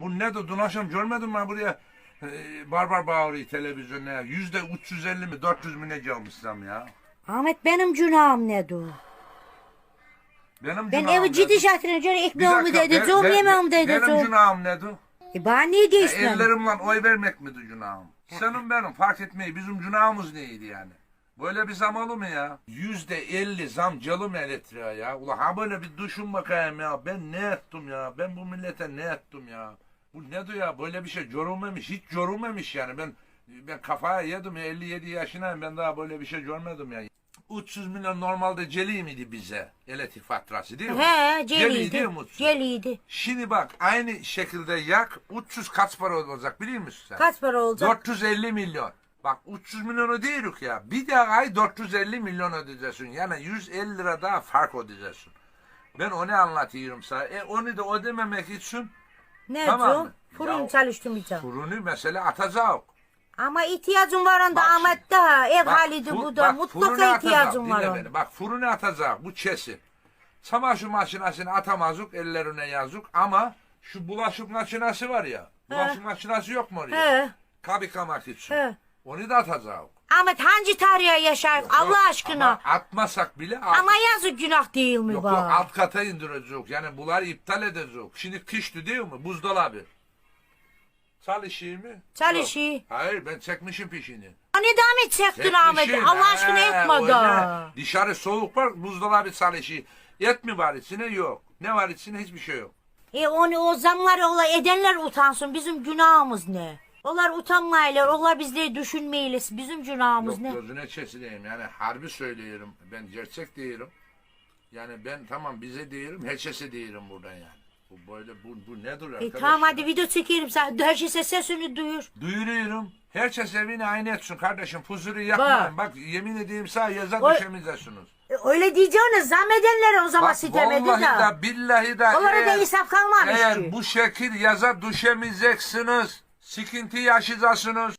Bu ne de dün akşam görmedin mi buraya e, barbar bağırıyor televizyonda ya. Yüzde 350 mi 400 mü ne gelmişsem ya. Ahmet benim günahım ne du? Benim Ben günahım evi ciddi şartına göre Bir ekmeğimi dakika, de edeceğim, ben- ben- yemeğimi de Benim edeceğim. günahım nedir? E bana niye E, değişmem? ellerimle oy vermek miydi günahım? Senin benim fark etmeyi bizim günahımız neydi yani? Böyle bir zam olur mu ya? Yüzde elli zam calım elektriğe ya. Ula ha böyle bir düşün bakayım ya. Ben ne ettim ya? Ben bu millete ne ettim ya? Bu nedir ya? Böyle bir şey görülmemiş. Hiç görülmemiş yani. Ben ben kafaya yedim. 57 yaşındayım. Ben daha böyle bir şey görmedim ya. 300 milyon normalde celi miydi bize? Elektrik faturası değil mi? He Celi değil celiydi. mi 300? Celiydi. Şimdi bak aynı şekilde yak 300 kaç para olacak biliyor musun sen? Kaç para olacak? 450 milyon. Bak 300 milyonu değilik ya. Bir de ay 450 milyon ödeyeceksin. Yani 150 lira daha fark ödeyeceksin. Ben onu anlatıyorum sana. E onu da ödememek için Ne Tamam mı? Fırın Ya- çalıştırmayacağım. fırını mesela atacak. Ama ihtiyacım var onda Bak Ahmet daha. Ev Bak, haliydi bu da. bak, fırını Mutlaka atacak. ihtiyacım var Dinle onda. beni. Bak fırını atacak bu kesin. Çamaşır makinesini atamazdık ellerine yazık ama şu bulaşık makinesi var ya. Bulaşık makinesi yok mu oraya? He. Kab yıkamak için. He. Onu da atacak. Ahmet hangi tarihe yaşar Allah Yok, aşkına? Ama atmasak bile alt, Ama yazık günah değil mi yok, yok, alt kata indirecek. Yani bunları iptal edecek. Şimdi kıştı değil mi? Buzdolabı. Çalışıyor mu? Çalışıyor. Yok. Hayır ben çekmişim pişini. Hani devam et çektin Ahmet? Çekmişim. Allah aşkına He, etme öyle. da. Dışarı soğuk var buzdolabı çalışıyor. Et mi var içine? Yok. Ne var içine? Hiçbir şey yok. E onu o zamları ola edenler utansın. Bizim günahımız ne? Onlar utanmayırlar. Onlar bizleri düşünmeyilir. Bizim günahımız Yok ne? gözüne çesileyim. Yani harbi söylüyorum. Ben gerçek değilim. Yani ben tamam bize değilim. Herkese değilim buradan yani. Bu böyle bu, bu nedir E arkadaşlar? tamam hadi video çekerim. Sen herkese sesini duyur. Duyuruyorum. Herkes evine aynı etsin kardeşim. Fuzuru yapmayın. Bak, yemin edeyim sağ yaza Oy. düşemeyeceksiniz. E, öyle diyeceğine zam edenlere o zaman Bak sitem edin vallahi da. da billahi de Onlara da eğer- insaf kalmamış Eğer ki. bu şekil yaza düşemeyeceksiniz. Sıkıntı yaşayacaksınız.